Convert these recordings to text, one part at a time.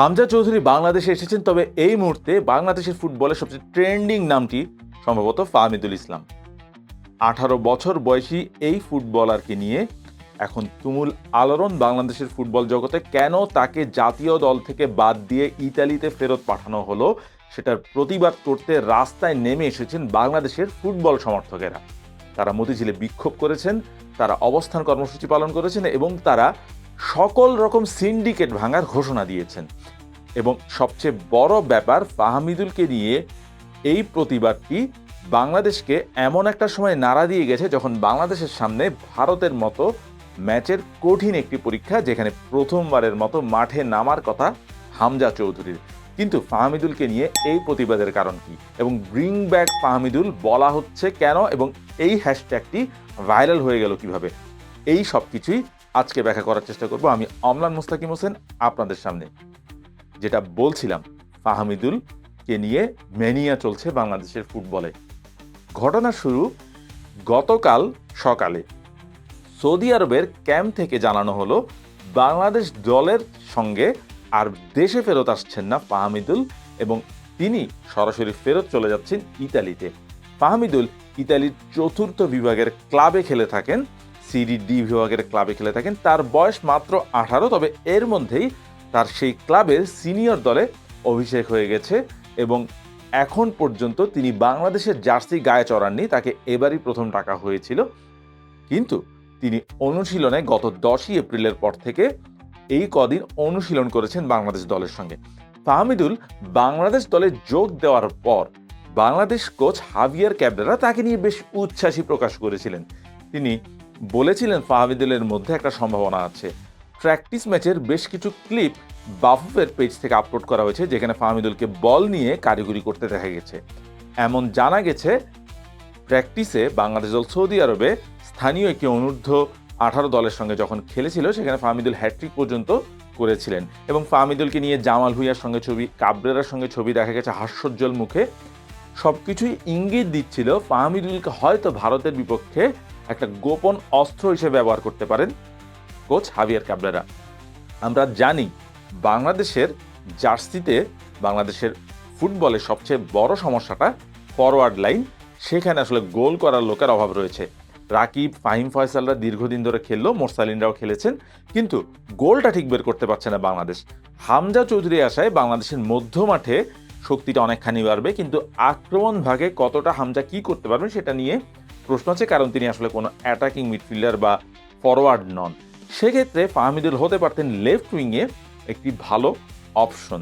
হামজা চৌধুরী বাংলাদেশে এসেছেন, তবে এই মুহূর্তে বাংলাদেশের ফুটবলের সবচেয়ে ট্রেন্ডিং নামটি সম্ভবত ফাহমিদুল ইসলাম। আঠারো বছর বয়সী এই ফুটবলারকে নিয়ে এখন তুমুল আলোড়ন বাংলাদেশের ফুটবল জগতে। কেন তাকে জাতীয় দল থেকে বাদ দিয়ে ইতালিতে ফেরত পাঠানো হলো, সেটার প্রতিবাদ করতে রাস্তায় নেমে এসেছেন বাংলাদেশের ফুটবল সমর্থকেরা। তারা মতিঝিলে বিক্ষোভ করেছেন, তারা অবস্থান কর্মসূচি পালন করেছেন এবং তারা সকল রকম সিন্ডিকেট ভাঙার ঘোষণা দিয়েছেন এবং সবচেয়ে বড় ব্যাপার ফাহমিদুলকে নিয়ে এই প্রতিবাদটি বাংলাদেশকে এমন একটা সময় নাড়া দিয়ে গেছে যখন বাংলাদেশের সামনে ভারতের মতো ম্যাচের কঠিন একটি পরীক্ষা যেখানে প্রথমবারের মতো মাঠে নামার কথা হামজা চৌধুরীর। কিন্তু ফাহমিদুলকে নিয়ে এই প্রতিবাদের কারণ কি? এবং ব্রিং ব্যাক ফাহমিদুল বলা হচ্ছে কেন? এবং এই হ্যাশট্যাগটি ভাইরাল হয়ে গেল কীভাবে? এই সব কিছুই আজকে ব্যাখ্যা করার চেষ্টা করব। আমি অমলান মুস্তাকিম হোসেন আপনাদের সামনে। যেটা বলছিলাম, ফাহমিদুল কে নিয়ে ম্যানিয়া চলছে বাংলাদেশের ফুটবলে। ঘটনা শুরু গতকাল সকালে। সৌদি আরবের ক্যাম্প থেকে জানানো হলো, বাংলাদেশ দলের সঙ্গে আর দেশে ফেরত আসছেন না ফাহমিদুল এবং তিনি সরাসরি ফেরত চলে যাচ্ছেন ইতালিতে। ফাহমিদুল ইতালির চতুর্থ বিভাগের ক্লাবে খেলে থাকেন সিডি ডি বিভাগের ক্লাবে খেলে থাকেন। তার বয়স মাত্র আঠারো, তবে এর মধ্যেই তার সেই ক্লাবের সিনিয়র দলে অভিষেক হয়ে গেছে এবং এখন পর্যন্ত তিনি বাংলাদেশের জার্সি গায়ে চড়াননি, তাকে এবারই প্রথম টাকা হয়েছিল। কিন্তু তিনি অনুশীলনে গত দশই এপ্রিলের পর থেকে এই কদিন অনুশীলন করেছেন বাংলাদেশ দলের সঙ্গে। ফাহমিদুল বাংলাদেশ দলে যোগ দেওয়ার পর বাংলাদেশ কোচ হাভিয়ার ক্যাবরেরা তাকে নিয়ে বেশ উচ্ছ্বাসী প্রকাশ করেছিলেন। তিনি বলেছিলেন ফাহমিদুলের মধ্যে একটা সম্ভাবনা আছে। প্র্যাকটিস ম্যাচের বেশ কিছু ক্লিপ বাফুফের পেজ থেকে আপলোড করা হয়েছে, যেখানে ফাহমিদুলকে বল নিয়ে কারিগরি করতে দেখা গেছে। এমন জানা গেছে, প্র্যাকটিসে বাংলাদেশ দল সৌদি আরবে স্থানীয় একটি অনূর্ধ্ব আঠারো দলের সঙ্গে যখন খেলেছিল, সেখানে ফাহমিদুল হ্যাট্রিক পর্যন্ত করেছিলেন এবং ফাহমিদুলকে নিয়ে জামাল ভুইয়ার সঙ্গে ছবি, কাবরেরার সঙ্গে ছবি দেখা গেছে হাস্যোজ্জ্বল মুখে। সব কিছুই ইঙ্গিত দিচ্ছিল ফাহমিদুলকে হয়তো ভারতের বিপক্ষে একটা গোপন অস্ত্র হিসেবে ব্যবহার করতে পারেন কোচ হাভিয়ার ক্যাবরেরা আমরা জানি বাংলাদেশের জার্সিতে বাংলাদেশের ফুটবলে সবচেয়ে বড় সমস্যাটা ফরওয়ার্ড লাইন। সেখানে আসলে গোল করার লোকের অভাব রয়েছে। রাকিব, ফাহিম ফয়সালরা দীর্ঘদিন ধরে খেললো, মোরসালিনরাও খেলেছেন, কিন্তু গোলটা ঠিক বের করতে পারছে না বাংলাদেশ। হামজা চৌধুরী আসায় বাংলাদেশের মধ্য মাঠে শক্তিটা অনেকখানি বাড়বে, কিন্তু আক্রমণ ভাগে কতটা হামজা কি করতে পারবেন সেটা নিয়ে প্রশ্ন আছে, কারণ তিনি আসলে কোনো অ্যাটাকিং মিডফিল্ডার বা ফরওয়ার্ড নন। সেক্ষেত্রে ফাহমিদুল হতে পারতেন লেফট উইংয়ে একটি ভালো অপশন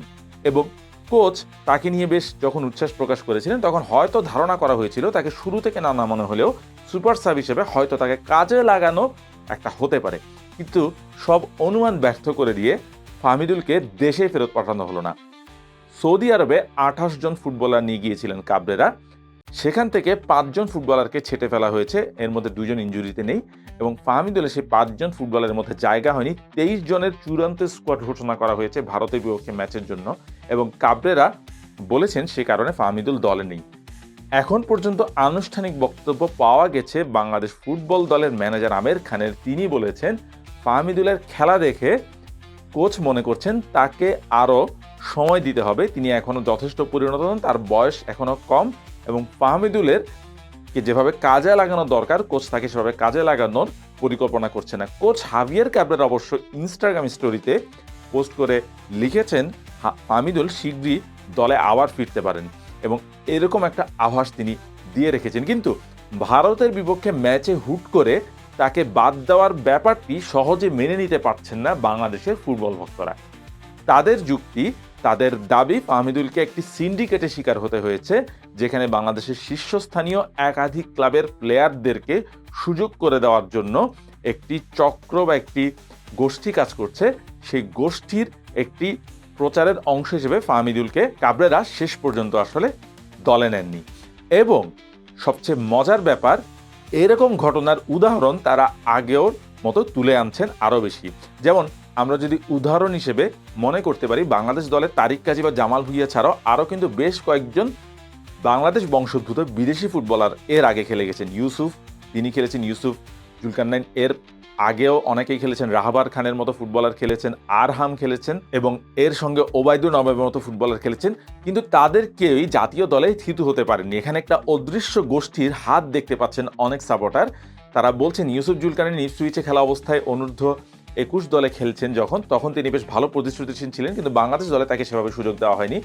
এবং কোচ তাকে নিয়ে বেশ যখন উচ্ছ্বাস প্রকাশ করেছিলেন, তখন হয়তো ধারণা করা হয়েছিল, তাকে শুরু থেকে না নামানো হলেও সুপার সাব হিসেবে হয়তো তাকে কাজে লাগানো একটা হতে পারে। কিন্তু সব অনুমান ব্যর্থ করে দিয়ে ফাহমিদুলকে দেশে ফেরত পাঠানো হলো না। সৌদি আরবে আঠাশ জন ফুটবলার নিয়ে গিয়েছিলেন কাবরেরা। সেখান থেকে পাঁচজন ফুটবলারকে ছেটে ফেলা হয়েছে। এর মধ্যে দুজন ইঞ্জুরিতে নেই এবং ফাহমিদুলের সেই পাঁচজন ফুটবলের মধ্যে জায়গা হয়নি। তেইশ জনের চূড়ান্ত স্কোয়াড ঘোষণা করা হয়েছে ভারতের বিপক্ষে ম্যাচের জন্য এবং কাবরেরা বলেছেন সে কারণে ফাহমিদুল দলে নেই। এখন পর্যন্ত আনুষ্ঠানিক বক্তব্য পাওয়া গেছে বাংলাদেশ ফুটবল দলের ম্যানেজার আমের খানের। তিনি বলেছেন, ফাহমিদুলের খেলা দেখে কোচ মনে করছেন তাকে আরও সময় দিতে হবে। তিনি এখনও যথেষ্ট পরিণত হন, তার বয়স এখনও কম। এবং ফাহমিদুলের কে যেভাবে কাজে লাগানো দরকার কোচ তাকে সেভাবে কাজে লাগানোর পরিকল্পনা করছে না। কোচ হাভিয়ার ক্যাবরের অবশ্য ইনস্টাগ্রাম স্টোরিতে পোস্ট করে লিখেছেন ফাহমিদুল শীঘ্রই দলে আবার ফিরতে পারেন। এবং এরকম একটা আভাস তিনি দিয়ে রেখেছেন। কিন্তু ভারতের বিপক্ষে ম্যাচে হুট করে তাকে বাদ দেওয়ার ব্যাপারটি সহজে মেনে নিতে পারছেন না বাংলাদেশের ফুটবল ভক্তরা। তাদের যুক্তি, তাদের দাবি ফাহমিদুলকে একটি সিন্ডিকেটে শিকার হতে হয়েছে, যেখানে বাংলাদেশের শীর্ষস্থানীয় একাধিক ক্লাবের প্লেয়ারদেরকে সুযোগ করে দেওয়ার জন্য একটি চক্র বা একটি গোষ্ঠী কাজ করছে। সেই গোষ্ঠীর একটি প্রচারের অংশ হিসেবে ফাহমিদুলকে কাবরেরা শেষ পর্যন্ত আসলে দলে নেননি। এবং সবচেয়ে মজার ব্যাপার, এরকম ঘটনার উদাহরণ তারা আগেও মতো তুলে আনছেন আরও বেশি। যেমন, আমরা যদি উদাহরণ হিসেবে মনে করতে পারি, বাংলাদেশ দলের তারিক কাজী বা জামাল ভুইয়া ছাড়াও আরও কিন্তু বেশ কয়েকজন বাংলাদেশ বংশোদ্ভূত বিদেশি ফুটবলার এর আগে খেলে গেছেন। ইউসুফ, তিনি খেলেছেন ইউসুফ জুলকান্নাইন এর আগেও অনেকেই খেলেছেন, রাহাবার খানের মতো ফুটবলার খেলেছেন, আরহাম খেলেছেন এবং এর সঙ্গে ওবায়দুর নবাবের মতো ফুটবলার খেলেছেন। কিন্তু তাদের কেউই জাতীয় দলে থিতু হতে পারেননি। এখানে একটা অদৃশ্য গোষ্ঠীর হাত দেখতে পাচ্ছেন অনেক সাপোর্টার। তারা বলছেন, ইউসুফ জুলকানের নিপসুইচে খেলা অবস্থায় অনূর্ধ্ব একুশ দলে খেলছেন যখন, তখন তিনি বেশ ভালো প্রতিশ্রুতিশীল ছিলেন, কিন্তু বাংলাদেশ দলে তাকে সেভাবে সুযোগ দেওয়া হয়নি।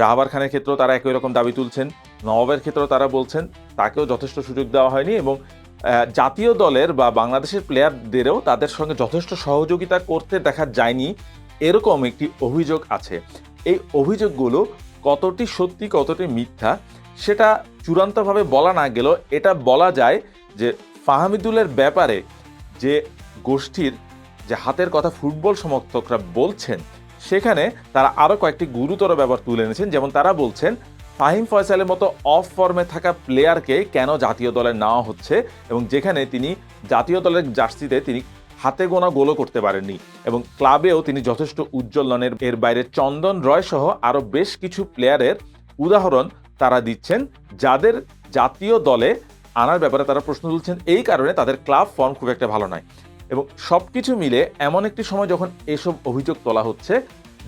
রাহাবার খানের ক্ষেত্রেও তারা একই রকম দাবি তুলছেন, নবাবের ক্ষেত্রেও তারা বলছেন, তাকেও যথেষ্ট সুযোগ দেওয়া হয়নি এবং জাতীয় দলের বা বাংলাদেশের প্লেয়ারদেরও তাদের সঙ্গে যথেষ্ট সহযোগিতা করতে দেখা যায়নি, এরকম একটি অভিযোগ আছে। এই অভিযোগগুলো কতটি সত্যি, কতটি মিথ্যা, সেটা চূড়ান্তভাবে বলা না গেলেও এটা বলা যায় যে ফাহামিদুলের ব্যাপারে যে গোষ্ঠীর যে হাতের কথা ফুটবল সমর্থকরা বলছেন, সেখানে তারা আরও কয়েকটি গুরুতর ব্যাপার তুলে এনেছেন। যেমন তারা বলছেন, ফাহিম ফয়সালের মতো অফ ফর্মে থাকা প্লেয়ারকে কেন জাতীয় দলে নেওয়া হচ্ছে এবং যেখানে তিনি জাতীয় দলের জার্সিতে তিনি হাতে গোনা গোলও করতে পারেননি এবং ক্লাবেও তিনি যথেষ্ট উজ্জ্বল নন এর- এর বাইরে চন্দন রয় সহ আরও বেশ কিছু প্লেয়ারের উদাহরণ তারা দিচ্ছেন, যাদের জাতীয় দলে আনার ব্যাপারে তারা প্রশ্ন তুলছেন, এই কারণে তাদের ক্লাব ফর্ম খুব একটা ভালো নয়। এবং সব কিছু মিলে এমন একটি সময় যখন এসব অভিযোগ তোলা হচ্ছে,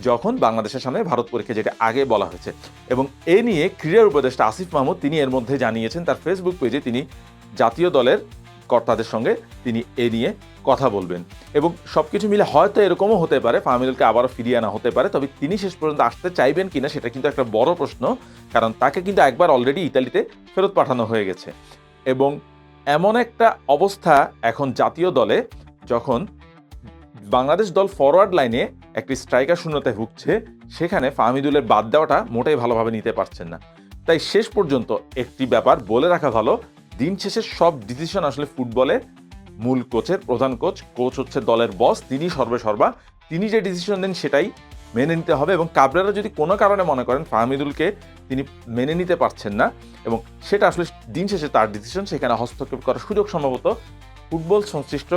যখন বাংলাদেশের সামনে ভারত পরীক্ষা, যেটা আগে বলা হয়েছে। এবং এ নিয়ে ক্রীড়ার উপদেষ্টা আসিফ মাহমুদ, তিনি এর মধ্যে জানিয়েছেন, তার ফেসবুক পেজে তিনি জাতীয় দলের কর্তাদের সঙ্গে তিনি এ নিয়ে কথা বলবেন। এবং সব কিছু মিলে হয়তো এরকমও হতে পারে ফাহমিদুলকে আবারও ফিরিয়ে আনা হতে পারে, তবে তিনি শেষ পর্যন্ত আসতে চাইবেন কিনা, সেটা কিন্তু একটা বড় প্রশ্ন, কারণ তাকে কিন্তু একবার অলরেডি ইতালিতে ফেরত পাঠানো হয়ে গেছে। এবং এমন একটা অবস্থা এখন জাতীয় দলে যখন বাংলাদেশ দল ফরওয়ার্ড লাইনে একটি স্ট্রাইকার শূন্যতায় ভুগছে, সেখানে ফাহমিদুলের বাদ দেওয়াটা মোটেই ভালোভাবে নিতে পারছেন না। তাই শেষ পর্যন্ত একটি ব্যাপার বলে রাখা ভালো, দিন শেষে সব ডিসিশন আসলে ফুটবলে। মূল কোচের প্রধান কোচ কোচ হচ্ছে দলের বস তিনি সর্বে সর্বা। তিনি যে ডিসিশন দেন সেটাই মেনে নিতে হবে এবং কাবরেরা যদি কোনো কারণে মনে করেন ফাহমিদুলকে তিনি মেনে নিতে পারছেন না এবং সেটা আসলে দিন শেষে তার ডিসিশন সেখানে হস্তক্ষেপ করার সুযোগ সম্ভবত ফুটবল সংশ্লিষ্ট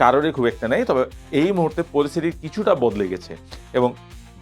কারোরই খুব একটা নেই। তবে এই মুহূর্তে পরিস্থিতি কিছুটা বদলে গেছে এবং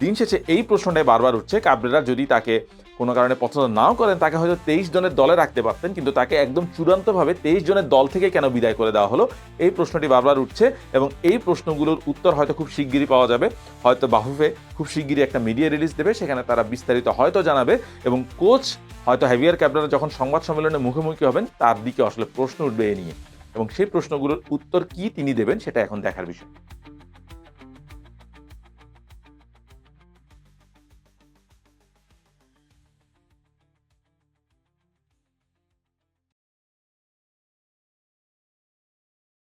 দিন শেষে এই প্রশ্নটাই বারবার উঠছে, কাবরেরা যদি তাকে কোনো কারণে পছন্দ নাও করেন, তাকে হয়তো তেইশ জনের দলে রাখতে পারতেন, কিন্তু তাকে একদম চূড়ান্তভাবে তেইশ জনের দল থেকে কেন বিদায় করে দেওয়া হলো? এই প্রশ্নটি বারবার উঠছে এবং এই প্রশ্নগুলোর উত্তর হয়তো খুব শিগগিরই পাওয়া যাবে। হয়তো বাহুফে খুব শিগগিরই একটা মিডিয়া রিলিজ দেবে, সেখানে তারা বিস্তারিত হয়তো জানাবে এবং কোচ হয়তো হ্যাভিয়ার ক্যাবরারা যখন সংবাদ সম্মেলনে মুখোমুখি হবেন, তার দিকে আসলে প্রশ্ন উঠবে এ নিয়ে। এবং সেই প্রশ্নগুলোর উত্তর কি তিনি দেবেন, সেটা এখন দেখার বিষয়।